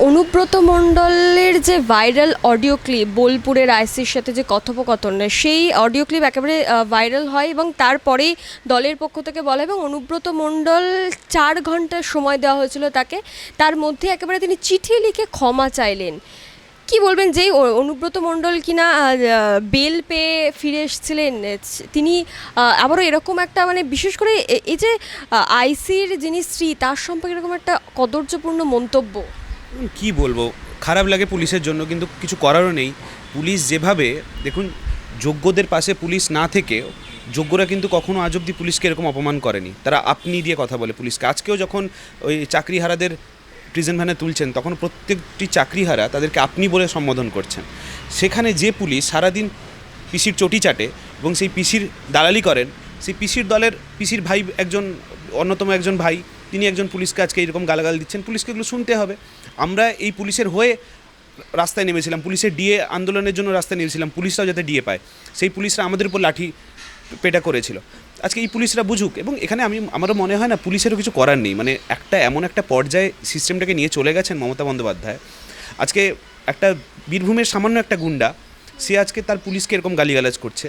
অনুব্রত মণ্ডলের যে viral audio clip, বোলপুরের আইসির সাথে যে কথোপকথন, সেই অডিও ক্লিপ একেবারে ভাইরাল হয় এবং তারপরেই দলের পক্ষ থেকে বলা এবং অনুব্রত মণ্ডল চার ঘণ্টার সময় দেওয়া হয়েছিল তাকে। তার মধ্যে একেবারে তিনি চিঠি লিখে ক্ষমা চাইলেন। কি বলবেন অ- অনুব্রত মণ্ডল কিনা বেল পেয়ে ফিরে এসেছিলেন? তিনি আবারও এরকম একটা মানে বিশেষ করে এই যে আইসির যিনি স্ত্রী, তার সম্পর্কে এরকম একটা কদর্যপূর্ণ মন্তব্য। কি বলব? খারাপ লাগে পুলিশের জন্য, কিন্তু কিছু করারও নেই। পুলিশ যেভাবে, দেখুন, যোগ্যদের পাশে পুলিশ না থেকে, যোগ্যরা কিন্তু কখনো আজ অব্দি পুলিশকে এরকম অপমান করেনি। তারা আপনি দিয়ে কথা বলে পুলিশকে। আজকেও যখন ওই চাকরিহারাদের প্রিজন ভ্যানে তুলছেন, তখন প্রত্যেকটি চাকরিহারা তাদেরকে আপনি বলে সম্বোধন করছেন। সেখানে যে পুলিশ সারাদিন পিসির চটি চাটে এবং সেই পিসির দালালি করেন, সেই পিসির দলের, পিসির ভাই একজন, অন্যতম একজন ভাই তিনি একজন পুলিশকে আজকে এরকম গালাগাল দিচ্ছেন। পুলিশকে এগুলো শুনতে হবে। আমরা এই পুলিশের হয়ে রাস্তায় নেমেছিলাম। পুলিশের ডিএ আন্দোলনের জন্য রাস্তায় নেমেছিলাম। পুলিশরাও যাতে ডিএ পায়। সেই পুলিশরা আমাদের উপর লাঠি পেটা করেছিল। আজকে এই পুলিশরা বুঝুক এবং এখানে আমি, আমারও মনে হয় না পুলিশেরও কিছু করার নেই। মানে একটা এমন একটা পর্যায়ে সিস্টেমটাকে নিয়ে চলে গেছেন মমতা বন্দ্যোপাধ্যায়। আজকে একটা বীরভূমের সামান্য একটা গুন্ডা সে আজকে তার পুলিশকে এরকম গালিগালাজ করছে।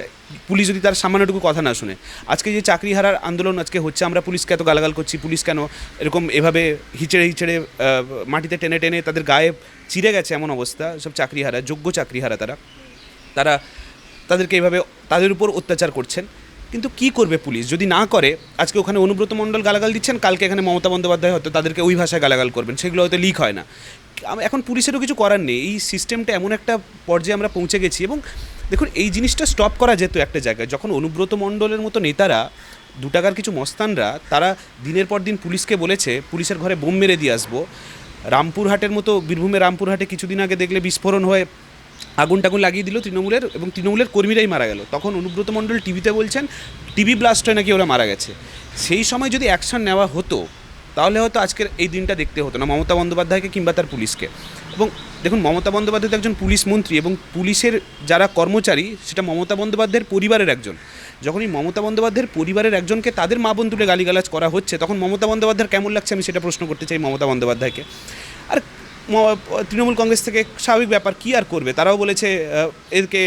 পুলিশ যদি তার সামান্যটুকু কথা না শুনে, আজকে যে চাকরি হারার আন্দোলন আজকে হচ্ছে, আমরা পুলিশকে এত গালাগাল করছি, পুলিশ কেন এরকম এভাবে হিচড়ে হিচড়ে মাটিতে টেনে টেনে তাদের গায়ে চিরে গেছে এমন অবস্থা, সব চাকরি হারা যোগ্য চাকরি হারা তারা। তারা তাদেরকে এভাবে তাদের উপর অত্যাচার করছেন। কিন্তু কি করবে পুলিশ? যদি না করে, আজকে ওখানে অনুব্রত মণ্ডল গালাগাল দিচ্ছেন, কালকে এখানে মমতা বন্দ্যোপাধ্যায় হয়তো তাদেরকে ওই ভাষায় গালাগাল করবেন, সেগুলো হয়তো লিক হয় না। এখন পুলিশেরও কিছু করার নেই। এই সিস্টেমটা এমন একটা পর্যায়ে আমরা পৌঁছে গেছি এবং দেখুন, এই জিনিসটা স্টপ করা যেত একটা জায়গায়। যখন অনুব্রত মণ্ডলের মতো নেতারা দু টাকার কিছু মস্তানরা, তারা দিনের পর দিন পুলিশকে বলেছে, পুলিশের ঘরে বোম মেরে দিয়ে আসব। রামপুরহাটের মতো বীরভূমের রামপুরহাটে কিছুদিন আগে দেখলে বিস্ফোরণ হয়ে আগুন টাগুন লাগিয়ে দিল তৃণমূলের এবং তৃণমূলের কর্মীরাই মারা গেল। তখন অনুব্রত মণ্ডল টিভিতে বলছেন, টিভি ব্লাস্ট হয়ে নাকি ওরা মারা গেছে? সেই সময় যদি অ্যাকশন নেওয়া হতো তাহলে হয়তো আজকের এই দিনটা দেখতে হতো না মমতা বন্দ্যোপাধ্যায়কে কিংবা তার পুলিশকে। এবং দেখুন, মমতা বন্দ্যোপাধ্যায় তো একজন পুলিশ মন্ত্রী এবং পুলিশের যারা কর্মচারী, সেটা মমতা বন্দ্যোপাধ্যায়ের পরিবারের একজন। যখনই মমতা বন্দ্যোপাধ্যায়ের পরিবারের একজনকে তাদের মা বোন তুলে গালিগালাজ করা হচ্ছে, তখন মমতা বন্দ্যোপাধ্যায়ের কেমন লাগছে আমি সেটা প্রশ্ন করতে চাই মমতা বন্দ্যোপাধ্যায়কে। তৃণমূল কংগ্রেস থেকে স্বাভাবিক ব্যাপার কী আর করবে? তারাও বলেছে এদেরকে এরকে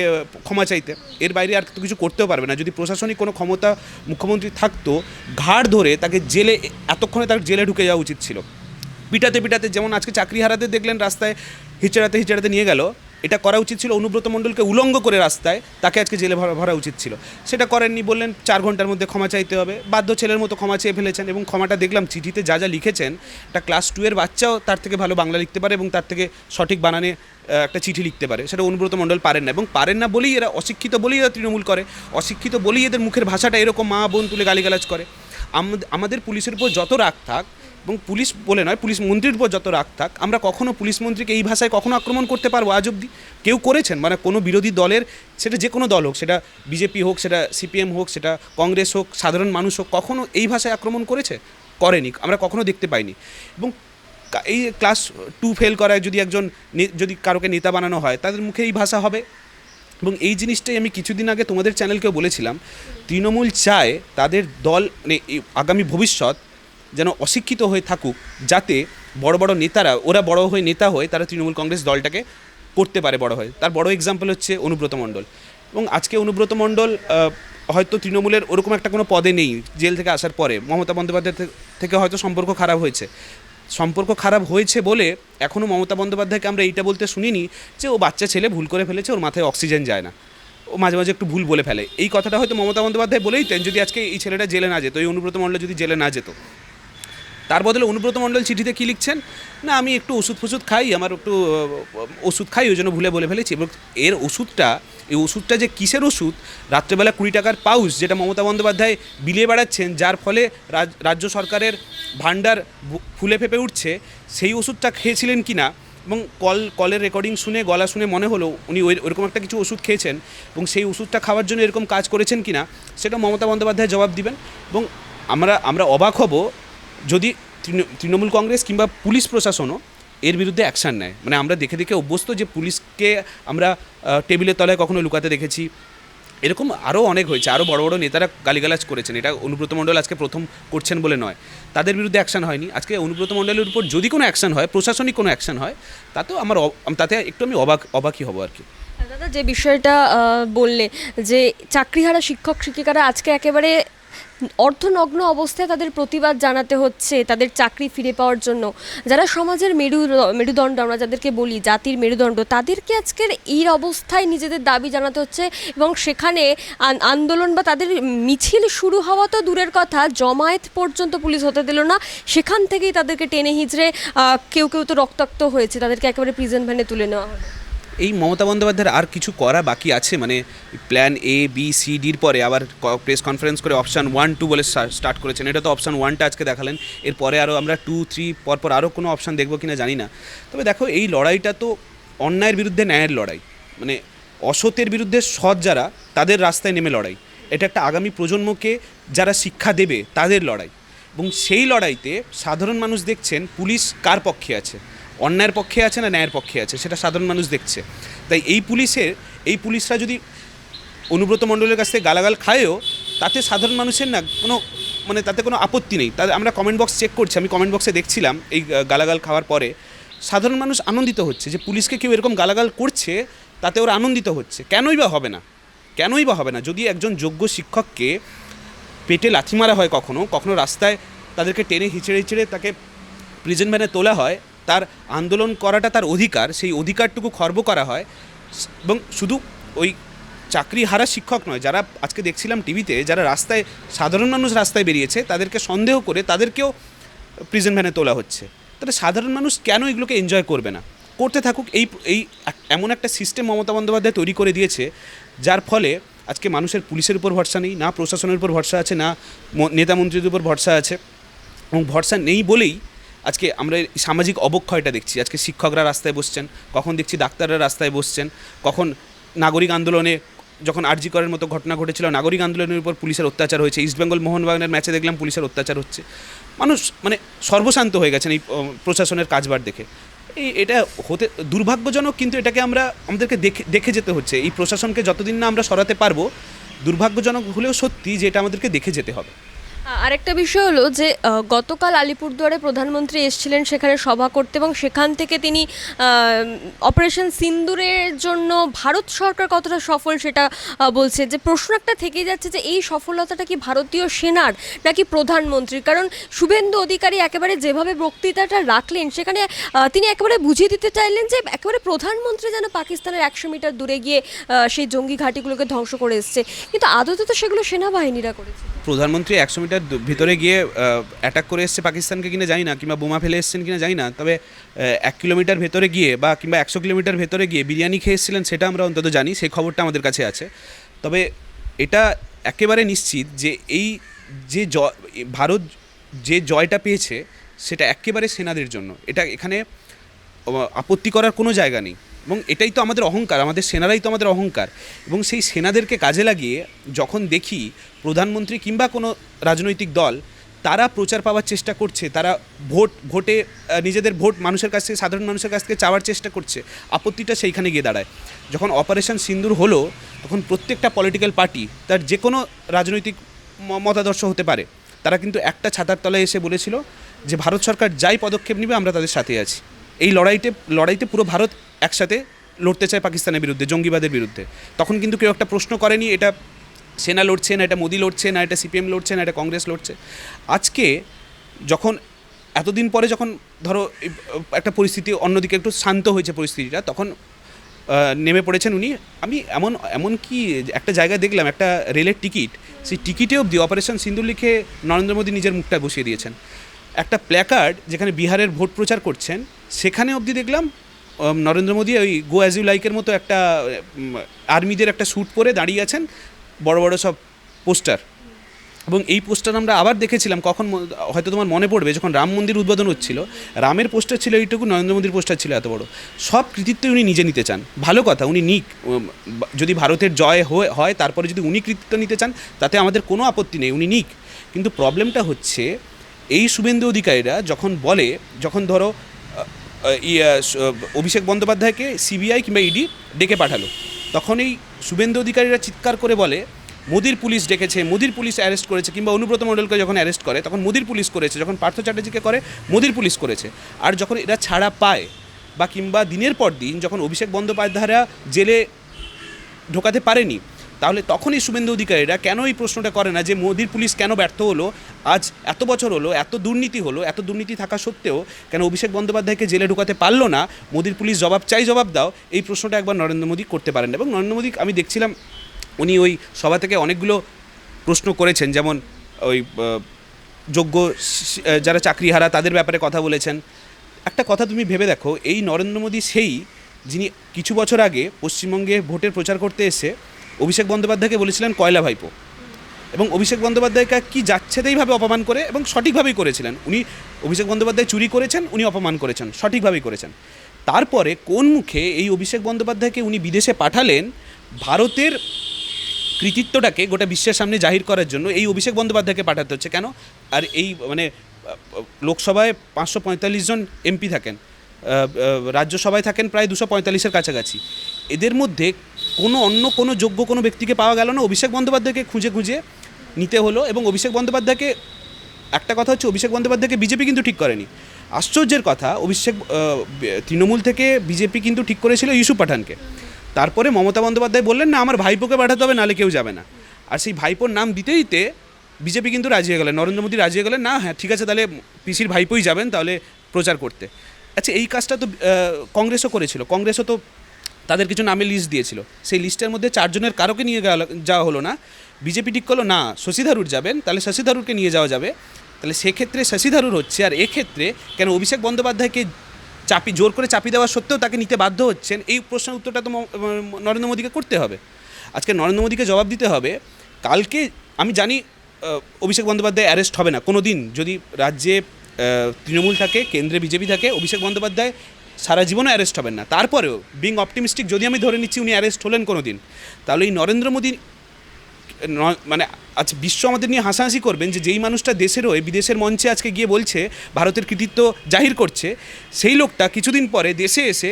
ক্ষমা চাইতে। এর বাইরে আর তো কিছু করতেও পারবে না। যদি প্রশাসনিক কোনো ক্ষমতা মুখ্যমন্ত্রী থাকতো, ঘাড় ধরে তাকে জেলে, এতক্ষণে তার জেলে ঢুকে যাওয়া উচিত ছিল। পিটাতে পিটাতে যেমন আজকে চাকরি হারাতে দেখলেন রাস্তায়, হিচড়াতে হিচড়াতে নিয়ে গেল এটা করা উচিত ছিল অনুব্রত মণ্ডলকে উলঙ্গ করে রাস্তায়, তাকে আজকে জেলে ভরা উচিত ছিল। সেটা করেননি বললেন, চার ঘণ্টার মধ্যে ক্ষমা চাইতে হবে। বাধ্য ছেলের মতো ক্ষমা চেয়ে ফেলেছেন এবং ক্ষমাটা দেখলাম, চিঠিতে যা যা লিখেছেন, একটা ক্লাস টু এর বাচ্চাও তার থেকে ভালো বাংলা লিখতে পারে এবং তার থেকে সঠিক বানানে একটা চিঠি লিখতে পারে। সেটা অনুব্রত মণ্ডল পারেন না এবং পারেন না বলেই এরা অশিক্ষিত বলেই এরা তৃণমূল করে। অশিক্ষিত বলেই এদের মুখের ভাষাটা এরকম মা বোন তুলে গালিগালাজ করে। আমাদের পুলিশের উপর যত রাগ থাক এবং পুলিশ বলে নয়, পুলিশ মন্ত্রীর উপর যত রাগ থাক, আমরা কখনো পুলিশ মন্ত্রীকে এই ভাষায় কখনো আক্রমণ করতে পারব আজ অবধি। কেউ করেছেন মানে কোনো বিরোধী দলের, সেটা যে কোনো দল হোক, সেটা বিজেপি হোক, সেটা সিপিএম হোক, সেটা কংগ্রেস হোক, সাধারণ মানুষ হোক, কখনো এই ভাষায় আক্রমণ করেছে? করেনি, আমরা কখনো দেখতে পাইনি। এবং এই ক্লাস টু ফেল করায় যদি একজন যদি কারোকে নেতা বানানো হয়, তাদের মুখে এই ভাষা হবে। এবং এই জিনিসটাই আমি কিছুদিন আগে তোমাদের চ্যানেলকেও বলেছিলাম, তৃণমূল চায় তাদের দল মানে আগামী ভবিষ্যৎ যেন অশিক্ষিত হয়ে থাকুক, যাতে বড় বড় নেতারা, ওরা বড় হয়ে নেতা হয়ে তারা তৃণমূল কংগ্রেস দলটাকে করতে পারে বড় হয়ে। তার বড় এক্সাম্পল হচ্ছে অনুব্রত মণ্ডল। এবং আজকে অনুব্রত মণ্ডল হয়তো তৃণমূলের ওরকম একটা কোনো পদে নেই, জেল থেকে আসার পরে। মমতা বন্দ্যোপাধ্যায় থেকে হয়তো সম্পর্ক খারাপ হয়েছে। সম্পর্ক খারাপ হয়েছে বলে এখনও মমতা বন্দ্যোপাধ্যায়কে আমরা এইটা বলতে শুনিনি যে ও বাচ্চা ছেলে ভুল করে ফেলেছে, ওর মাথায় অক্সিজেন যায় না। ও মাঝে মাঝে একটু ভুল বলে ফেলে। এই কথাটা হয়তো মমতা বন্দ্যোপাধ্যায় বলেই তেন যদি আজকে এই ছেলেটা জেলে না যেত, এই অনুব্রত মণ্ডল যদি জেলে না যেত। তার বদলে অনুব্রত মণ্ডল চিঠিতে কী লিখছেন? না, আমি একটু ওষুধ ফষুধ খাই, আমার একটু ওষুধ খাই, ওই জন্য ভুলে বলে ফেলেছি। এবং এর ওষুধটা, এই ওষুধটা যে কিসের ওষুধ? রাত্রেবেলা কুড়ি টাকার পাউচ যেটা মমতা বন্দ্যোপাধ্যায় বিলিয়ে বেড়াচ্ছেন, যার ফলে রাজ- রাজ্য সরকারের ভাণ্ডার ফুলে ফেপে উঠছে, সেই ওষুধটা খেয়েছিলেন কি না? এবং কল, কলের রেকর্ডিং শুনে, গলা শুনে মনে হলো, উনি ওই, ওইরকম একটা কিছু ওষুধ খেয়েছেন। এবং সেই ওষুধটা খাওয়ার জন্য এরকম কাজ করেছেন কি না, সেটা মমতা বন্দ্যোপাধ্যায় জবাব দিবেন। এবং আমরা আমরা অবাক হব যদি তৃণমূল কংগ্রেস কিংবা পুলিশ প্রশাসনও এর বিরুদ্ধে অ্যাকশান নেয় মানে আমরা দেখে দেখে অভ্যস্ত যে পুলিশকে আমরা টেবিলের তলায় কখনো লুকাতে দেখেছি। এরকম আরও অনেক হয়েছে আরও বড় বড় নেতারা গালিগালাজ করেছেন, এটা অনুব্রত মণ্ডল আজকে প্রথম করছেন বলে নয়। তাদের বিরুদ্ধে অ্যাকশন হয়নি। আজকে অনুব্রত মণ্ডলের উপর যদি কোনো অ্যাকশন হয়, প্রশাসনিক কোনো অ্যাকশন হয়, তাতেও আমার তাতে একটু আমি অবাক, অবাকই হব আর কি। দাদা, যে বিষয়টা বললে যে চাকরিহারা শিক্ষক শিক্ষিকারা আজকে একেবারে অর্থনগ্ন অবস্থায় তাদের প্রতিবাদ জানাতে হচ্ছে তাদের চাকরি ফিরে পাওয়ার জন্য। যারা সমাজের মেরু মেরুদণ্ড আমরা যাদেরকে বলি জাতির মেরুদণ্ড তাদেরকে আজকের এই অবস্থায় নিজেদের দাবি জানাতে হচ্ছে এবং সেখানে আন্দোলন বা তাদের মিছিল শুরু হওয়া তো দূরের কথা জমায়েত পর্যন্ত পুলিশ হতে দিল না। সেখান থেকেই তাদেরকে টেনে আহ, কেউ কেউ তো রক্তাক্ত হয়েছে তাদেরকে একেবারে প্রিজন ভ্যানে তুলে নেওয়া হলো। এই মমতা বন্দ্যোপাধ্যায়ের আর কিছু করা বাকি আছে? মানে প্ল্যান এ বি সি ডির পরে আবার প্রেস কনফারেন্স করে অপশান ওয়ান টু বলে স্টার্ট করেছেন। এটা তো অপশান ওয়ানটা আজকে দেখালেন। এরপরে আরও আমরা টু থ্রি পরপর আরও কোনো অপশান দেখব কিনা জানি না। তবে দেখো, এই লড়াইটা তো অন্যায়ের বিরুদ্ধে ন্যায়ের লড়াই। মানে অসতের বিরুদ্ধে সৎ যারা, তাদের রাস্তায় নেমে লড়াই। এটা একটা আগামী প্রজন্মকে যারা শিক্ষা দেবে, তাদের লড়াই। এবং সেই লড়াইতে সাধারণ মানুষ দেখছেন, পুলিশ কার পক্ষে আছে? অন্যায়ের পক্ষে আছে না ন্যায়ের পক্ষে আছে, সেটা সাধারণ মানুষ দেখছে। তাই এই পুলিশের এই পুলিশরা যদি অনুব্রত মণ্ডলের কাছ থেকে গালাগাল খায়ও, তাতে সাধারণ মানুষের না কোনো মানে তাতে কোনো আপত্তি নেই। তাদের আমরা কমেন্ট বক্স চেক করছি, আমি কমেন্ট বক্সে দেখছিলাম এই গালাগাল খাওয়ার পরে। সাধারণ মানুষ আনন্দিত হচ্ছে যে পুলিশকে কেউ এরকম গালাগাল করছে, তাতে ওরা আনন্দিত হচ্ছে। কেনই বা হবে না? কেনই বা হবে না? যদি একজন যোগ্য শিক্ষককে পেটে লাথি মারা হয় কখনো কখনো রাস্তায় তাদেরকে টেনে হিচড়ে হিচড়ে তাকে প্রিজন ভ্যানে তোলা হয় তার আন্দোলন করাটা তার অধিকার, সেই অধিকারটুকু খর্ব করা হয়। এবং শুধু ওই চাকরি হারা শিক্ষক নয়, যারা আজকে দেখছিলাম টিভিতে, যারা রাস্তায়, সাধারণ মানুষ রাস্তায় বেরিয়েছে, তাদেরকে সন্দেহ করে তাদেরকেও প্রিজন ভ্যানে তোলা হচ্ছে। তাহলে সাধারণ মানুষ কেন এগুলোকে এনজয় করবে না? করতে থাকুক, এই এই এমন একটা সিস্টেম মমতা বন্দ্যোপাধ্যায় তৈরি করে দিয়েছে, যার ফলে আজকে মানুষের পুলিশের উপর ভরসা নেই, না প্রশাসনের উপর ভরসা আছে, না নেতা মন্ত্রীদের উপর ভরসা আছে। এবং ভরসা নেই বলেই আজকে আমরা সামাজিক অবক্ষয়টা দেখছি। আজকে শিক্ষকরা রাস্তায় বসছেন, কখন দেখছি ডাক্তাররা রাস্তায় বসছেন, কখন নাগরিক আন্দোলনে যখন আরজি করের মতো ঘটনা ঘটেছিল, নাগরিক আন্দোলনের উপর পুলিশের অত্যাচার হয়েছে। ইস্টবেঙ্গল মোহনবাগানের ম্যাচে দেখলাম পুলিশের অত্যাচার হচ্ছে। মানুষ মানে সর্বশান্ত হয়ে গেছেন এই প্রশাসনের কাজবার দেখে। এই, এটা হতে দুর্ভাগ্যজনক কিন্তু এটাকে আমরা, আমাদেরকে দেখে দেখে যেতে হচ্ছে। এই প্রশাসনকে যতদিন না আমরা সরাতে পারব, দুর্ভাগ্যজনক হলেও সত্যি যে এটা আমাদেরকে দেখে যেতে হবে। আরেকটা বিষয় হলো যে গতকাল আলিপুরদুয়ারে প্রধানমন্ত্রী এসেছিলেন সেখানে সভা করতে এবং সেখান থেকে তিনি অপারেশন সিন্দুরের জন্য ভারত সরকার কতটা সফল সেটা বলছে। যে প্রশ্ন একটা থেকে যাচ্ছে যে, এই সফলতাটা কি ভারতীয় সেনার নাকি প্রধানমন্ত্রীর? কারণ শুভেন্দু অধিকারী একেবারে যেভাবে বক্তৃতাটা রাখলেন, সেখানে তিনি একেবারে বুঝিয়ে দিতে চাইলেন যে, একেবারে প্রধানমন্ত্রী যেন পাকিস্তানের একশো মিটার দূরে গিয়ে সেই জঙ্গি ঘাঁটিগুলোকে ধ্বংস করে এসছে। কিন্তু আদতে তো সেগুলো সেনাবাহিনীরা করেছে। প্রধানমন্ত্রী একশো মিটার ভিতরে গিয়ে অ্যাটাক করে এসছে পাকিস্তানকে কিনা জানি না, কিংবা বোমা ফেলে এসছেন কিনা জানি না, তবে এক কিলোমিটার ভেতরে গিয়ে বা কিংবা একশো কিলোমিটার ভেতরে গিয়ে বিরিয়ানি খেয়ে এসেছিলেন সেটা আমরা অন্তত জানি, সেই খবরটা আমাদের কাছে আছে। তবে এটা একেবারে নিশ্চিত যে এই যে জয় ভারত যে জয়টা পেয়েছে সেটা একেবারে সেনাদের জন্য। এটা এখানে আপত্তি করার কোনো জায়গা নেই। এবং এটাই তো আমাদের অহংকার, আমাদের সেনারাই তো আমাদের অহংকার। এবং সেই সেনাদেরকে কাজে লাগিয়ে যখন দেখি প্রধানমন্ত্রী কিংবা কোনো রাজনৈতিক দল তারা প্রচার পাওয়ার চেষ্টা করছে, তারা ভোট, ভোটে নিজেদের ভোট মানুষের কাছ থেকে, সাধারণ মানুষের কাছ থেকে চাওয়ার চেষ্টা করছে, আপত্তিটা সেইখানে গিয়ে দাঁড়ায়। যখন অপারেশন সিন্দুর হলো, তখন প্রত্যেকটা পলিটিক্যাল পার্টি তার যে কোনো রাজনৈতিক মতাদর্শ হতে পারে, তারা কিন্তু একটা ছাতার তলায় এসে বলেছিল যে, ভারত সরকার যাই পদক্ষেপ নেবে, আমরা তাদের সাথে আছি। এই লড়াইতে লড়াইতে পুরো ভারত একসাথে লড়তে চায় পাকিস্তানের বিরুদ্ধে, জঙ্গিবাদের বিরুদ্ধে। তখন কিন্তু কেউ একটা প্রশ্ন করেনি, এটা সেনা লড়ছে না, এটা মোদি লড়ছে না, এটা সিপিএম লড়ছে না, এটা কংগ্রেস লড়ছে। আজকে যখন, এতদিন পরে যখন ধরো একটা পরিস্থিতি অন্যদিকে একটু শান্ত হয়েছে পরিস্থিতিটা, তখন নেমে পড়েছেন উনি। আমি এমন এমন কি একটা জায়গায় দেখলাম, একটা রেলের টিকিট, সেই টিকিটে অবধি অপারেশন সিন্দুর লিখে নরেন্দ্র মোদী নিজের মুখটা বসিয়ে দিয়েছেন। একটা প্ল্যাকার্ড যেখানে বিহারের ভোট প্রচার করছেন সেখানে অবধি দেখলাম নরেন্দ্র মোদী ওই গো অ্যাজ ইউ লাইকের মতো একটা আর্মিদের একটা স্যুট পরে দাঁড়িয়ে আছেন, বড় বড় সব পোস্টার। এবং এই পোস্টার আমরা আবার দেখেছিলাম, কখন হয়তো তোমার মনে পড়বে, যখন রাম মন্দির উদ্বোধন হচ্ছিল, রামের পোস্টার ছিল এইটুকু, নরেন্দ্র মোদীর পোস্টার ছিল এত বড়। সব কৃতিত্বই উনি নিজে নিতে চান। ভালো কথা, উনি নিক যদি ভারতের জয় হয়ে- তারপরে যদি উনি কৃতিত্ব নিতে চান, তাতে আমাদের কোনো আপত্তি নেই, উনি নিক। কিন্তু প্রবলেমটা হচ্ছে, এই শুভেন্দু অধিকারীরা যখন বলে, যখন ধরো অভিষেক বন্দ্যোপাধ্যায়কে সিবিআই কিংবা ইডি ডেকে পাঠালো। তখন এই শুভেন্দু অধিকারীরা চিৎকার করে বলে, মোদির পুলিশ ডেকেছে, মোদির পুলিশ অ্যারেস্ট করেছে। কিংবা অনুব্রত মণ্ডলকে যখন অ্যারেস্ট করে, তখন মোদির পুলিশ করেছে, যখন পার্থ চ্যাটার্জিকে করে, মোদির পুলিশ করেছে। আর যখন এরা ছাড়া পায় বা কিংবা দিনের পর দিন যখন অভিষেক বন্দ্যোপাধ্যায়রা জেলে ঢোকাতে পারেনি তাহলে তখনই শুভেন্দু অধিকারীরা কেন এই প্রশ্নটা করে না যে মোদির পুলিশ কেন ব্যর্থ হলো? আজ এত বছর হলো, এত দুর্নীতি হলো, এত দুর্নীতি থাকা সত্ত্বেও কেন অভিষেক বন্দ্যোপাধ্যায়কে জেলে ঢোকাতে পারল না? মোদির পুলিশ জবাব চাই, জবাব দাও। এই প্রশ্নটা একবার নরেন্দ্র মোদী করতে পারেন। এবং নরেন্দ্র মোদী, আমি দেখছিলাম উনি ওই সভা থেকে অনেকগুলো প্রশ্ন করেছেন, যেমন ওই যোগ্য যারা চাকরিহারা তাদের ব্যাপারে কথা বলেছেন। একটা কথা তুমি ভেবে দেখো, এই নরেন্দ্র মোদী সেই যিনি কিছু বছর আগে পশ্চিমবঙ্গে ভোটের প্রচার করতে এসে অভিষেক বন্দ্যোপাধ্যায়কে বলেছিলেন কয়লা ভাইপো। এবং অভিষেক বন্দ্যোপাধ্যায়কে কি যাচ্ছেতেইভাবে অপমান করে এবং সঠিকভাবেই করেছিলেন। উনি অভিষেক বন্দ্যোপাধ্যায় চুরি করেছেন, উনি অপমান করেছেন, সঠিকভাবেই করেছেন। তারপরে কোন মুখে এই অভিষেক বন্দ্যোপাধ্যায়কে উনি বিদেশে পাঠালেন, ভারতের কৃতিত্বটাকে গোটা বিশ্বের সামনে জাহির করার জন্য এই অভিষেক বন্দ্যোপাধ্যায়কে পাঠাতে হচ্ছে। কেন? আর এই মানে লোকসভায় পাঁচশো পঁয়তাল্লিশ জন এমপি থাকেন। রাজ্যসভায় থাকেন প্রায় দুশো পঁয়তাল্লিশের কাছাকাছি। এদের মধ্যে কোনো অন্য কোনো যোগ্য কোনো ব্যক্তিকে পাওয়া গেল না। অভিষেক বন্দ্যোপাধ্যায়কে খুঁজে খুঁজে নিতে হলো এবং অভিষেক বন্দ্যোপাধ্যায়কে, একটা কথা হচ্ছে অভিষেক বন্দ্যোপাধ্যায়কে বিজেপি কিন্তু ঠিক করেনি। আশ্চর্যের কথা, অভিষেক তৃণমূল থেকে বিজেপি কিন্তু ঠিক করেছিল ইউসুফ পাঠানকে। তারপরে মমতা বন্দ্যোপাধ্যায় বললেন, না, আমার ভাইপোকে পাঠাতে হবে, নাহলে কেউ যাবে না। আর সেই ভাইপোর নাম দিতে দিতে বিজেপি কিন্তু রাজি হয়ে গেলেন নরেন্দ্র মোদী রাজি হয়ে গেলেন, না হ্যাঁ ঠিক আছে, তাহলে পিসির ভাইপোই যাবেন, তাহলে প্রচার করতে। আচ্ছা এই কাজটা তো কংগ্রেসও করেছিল। কংগ্রেসও তো তাদের কিছু নামে লিস্ট দিয়েছিল। সেই লিস্টের মধ্যে চারজনের কারোকে নিয়ে যাওয়া হলো না। বিজেপি ঠিক করল, না শশী থারুর যাবেন, তাহলে শশী থারুরকে নিয়ে যাওয়া যাবে। তাহলে সেক্ষেত্রে শশী থারুর হচ্ছে, আর এক্ষেত্রে কেন অভিষেক বন্দ্যোপাধ্যায়কে চাপি, জোর করে চাপি দেওয়া সত্ত্বেও তাকে নিতে বাধ্য হচ্ছেন, এই প্রশ্নের উত্তরটা তো নরেন্দ্র মোদীকে করতে হবে। আজকে নরেন্দ্র মোদীকে জবাব দিতে হবে, কালকে আমি জানি অভিষেক বন্দ্যোপাধ্যায় অ্যারেস্ট হবে না কোনো দিন যদি রাজ্যে তৃণমূল থাকে, কেন্দ্রে বিজেপি থাকে, অভিষেক বন্দ্যোপাধ্যায় সারা জীবনে অ্যারেস্ট হবেন না। তারপরেও বিং অপটিমিস্টিক যদি আমি ধরে নিচ্ছি উনি অ্যারেস্ট হলেন কোনো দিন তাহলে এই নরেন্দ্র মোদী মানে আজ বিশ্ব আমাদের নিয়ে হাসাহাসি করবেন যে যেই মানুষটা দেশের হয়ে বিদেশের মঞ্চে আজকে গিয়ে বলছে, ভারতের কৃতিত্ব জাহির করছে, সেই লোকটা কিছুদিন পরে দেশে এসে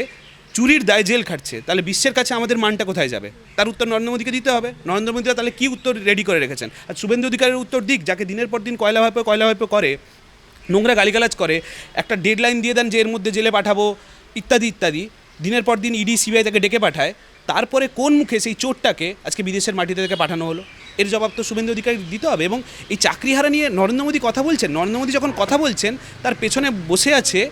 চুরির দায় জেল খাটছে। তাহলে বিশ্বের কাছে আমাদের মানটা কোথায় যাবে? তার উত্তর নরেন্দ্র মোদীকে দিতে হবে। নরেন্দ্র মোদীরা তাহলে কী উত্তর রেডি করে রেখেছেন? আর শুভেন্দু অধিকারের উত্তর দিক, যাকে দিনের পর দিন কয়লা ভাইপো কয়লা ভাইপো করে নোংরা গালিগালাজ করে, একটা ডেডলাইন দিয়ে দেন যে এর মধ্যে জেলে পাঠাবো, ইত্যাদি ইত্যাদি। দিনের পর দিন ইডি সিবিআই তাকে ডেকে পাঠায়। তারপরে কোন মুখে সেই চোরটাকে আজকে বিদেশের মাটিতে তাকে পাঠানো হলো? এর জবাব তো শুভেন্দু অধিকারী দিতে হবে এবং এই চাকরিহারা নিয়ে নরেন্দ্র মোদী কথা বলছেন। নরেন্দ্র মোদী যখন কথা বলছেন, তার পেছনে বসে আছে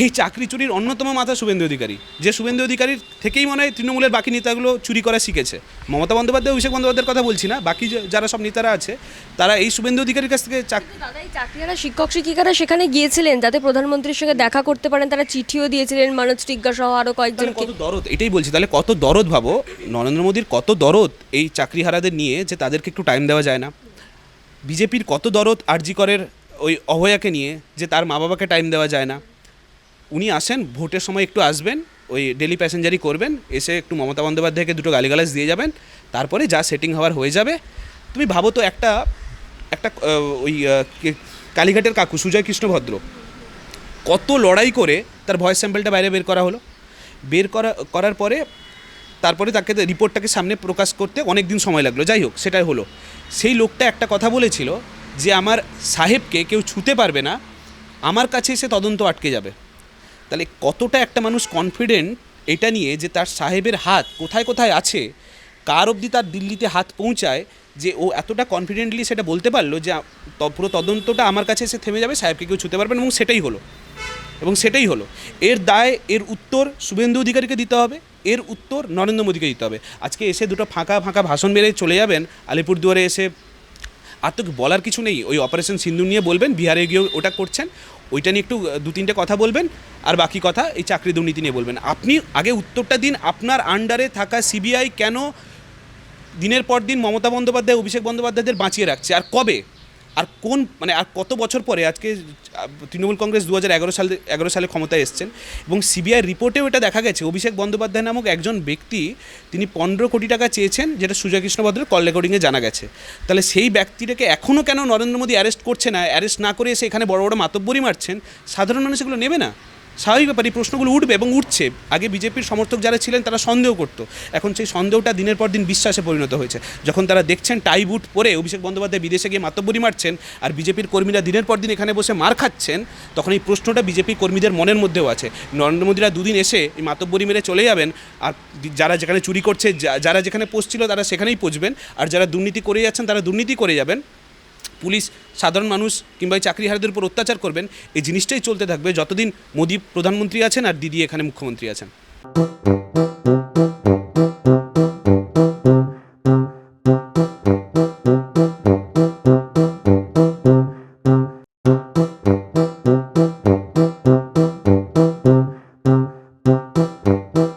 এই চাকরি চুরির অন্যতম মাথা শুভেন্দু অধিকারী যে শুভেন্দু অধিকারীর থেকেই মনে হয় তৃণমূলের বাকি নেতাগুলো চুরি করা শিখেছে। মমতা বন্দ্যোপাধ্যায় অভিষেক বন্দ্যোপাধ্যায়ের কথা বলছি না বাকি যারা সব নেতারা আছে তারা এই শুভেন্দু অধিকারীর কাছ থেকে চাক দাদা এই চাকরিহারা শিক্ষক শিক্ষিকারা সেখানে গিয়েছিলেন যাতে প্রধানমন্ত্রীর সঙ্গে দেখা করতে পারেন তারা চিঠিও দিয়েছিলেন মনোজ টিগ্গা সহ আরও কয়েকজন কত দরদ? এটাই বলছি তাহলে কত দরদ ভাবো? নরেন্দ্র মোদীর কত দরদ এই চাকরিহারাদের নিয়ে যে তাদেরকে একটু টাইম দেওয়া যায় না? বিজেপির কত দরদ আরজি করের ওই অভয়াকে নিয়ে যে তার মা বাবাকে টাইম দেওয়া যায় না? উনি আসেন, ভোটের সময় একটু আসবেন, ওই ডেলি প্যাসেঞ্জারই করবেন, এসে একটু মমতা বন্দ্যোপাধ্যায়কে দুটো গালিগালাজ দিয়ে যাবেন, তারপরে যা সেটিং হওয়ার হয়ে যাবে। তুমি ভাবো তো একটা একটা ওই কালীঘাটের কাকু সুজয় কৃষ্ণ ভদ্র কত লড়াই করে তার ভয়েস স্যাম্পলটা বাইরে বের করা হলো। বের করা, করার পরে তারপরে তাকে রিপোর্টটাকে সামনে প্রকাশ করতে অনেক দিন সময় লাগল। যাই হোক, সেটাই হলো। সেই লোকটা একটা কথা বলেছিল যে, আমার সাহেবকে কেউ ছুতে পারবে না, আমার কাছে এসে তদন্ত আটকে যাবে। তাহলে কতটা একটা মানুষ কনফিডেন্ট এটা নিয়ে যে তার সাহেবের হাত কোথায় কোথায় আছে, কার অবধি তার দিল্লিতে হাত পৌঁছায়, যে ও এতটা কনফিডেন্টলি সেটা বলতে পারল যে পুরো তদন্তটা আমার কাছে এসে থেমে যাবে, সাহেবকে কেউ ছুতে পারবেন এবং সেটাই হলো। এবং সেটাই হলো। এর দায়, এর উত্তর শুভেন্দু অধিকারীকে দিতে হবে, এর উত্তর নরেন্দ্র মোদীকে দিতে হবে। আজকে এসে দুটো ফাঁকা ফাঁকা ভাষণ মেরে চলে যাবেন আলিপুরদুয়ারে এসে। আর তো বলার কিছু নেই, ওই অপারেশন সিন্ধু নিয়ে বলবেন, বিহারে গিয়েও ওটা করছেন। ওইটা নিয়ে একটু দু তিনটে কথা বলবেন, আর বাকি কথা এই চাকরি দুর্নীতি নিয়ে বলবেন। আপনি আগে উত্তরটা দিন, আপনার আন্ডারে থাকা সিবিআই কেন দিনের পর দিন মমতা বন্দ্যোপাধ্যায়, অভিষেক বন্দ্যোপাধ্যায়দের বাঁচিয়ে রাখছে, আর কবে? আর কোন মানে আর কত বছর পরে আজকে তৃণমূল কংগ্রেস দু হাজার এগারো সালে এগারো সালে ক্ষমতায় এসছেন এবং সিবিআই রিপোর্টেও এটা দেখা গেছে। অভিষেক বন্দ্যোপাধ্যায় নামক একজন ব্যক্তি, তিনি পনেরো কোটি টাকা চেয়েছেন, যেটা সুজয় ভদ্রের কল রেকর্ডিংয়ে জানা গেছে। তাহলে সেই ব্যক্তিটাকে এখনও কেন নরেন্দ্র মোদী অ্যারেস্ট করছে না? অ্যারেস্ট না করে এসে এখানে বড় বড় মাতব্বরি মারছেন? সাধারণ মানুষ এগুলো নেবে না? স্বাভাবিক ব্যাপার, এই প্রশ্নগুলো উঠবে এবং উঠছে। আগে বিজেপির সমর্থক যারা ছিলেন, তারা সন্দেহ করতো। এখন সেই সন্দেহটা দিনের পর দিন বিশ্বাসে পরিণত হয়েছে। যখন তারা দেখছেন টাই বুট পরে অভিষেক বন্দ্যোপাধ্যায় বিদেশে গিয়ে মাতব্বরি মারছেন আর বিজেপির কর্মীরা দিনের পর দিন এখানে বসে মার খাচ্ছেন, তখন এই প্রশ্নটা বিজেপি কর্মীদের মনের মধ্যেও আছে। নরেন্দ্র মোদীরা দুদিন এসে এই মাতব্বরি মেরে চলে যাবেন আর যারা যেখানে চুরি করছে যারা যেখানে পৌঁছছিল তারা সেখানেই পৌঁছবেন। আর যারা দুর্নীতি করে যাচ্ছেন, তারা দুর্নীতি করে যাবেন। পুলিশ, সাধারণ মানুষ কিংবা এই চাকরিহারাদের উপর অত্যাচার করবেন, এই জিনিসটাই চলতে থাকবে। যতদিন মোদী প্রধানমন্ত্রী আছেন আর দিদি এখানে মুখ্যমন্ত্রী আছেন।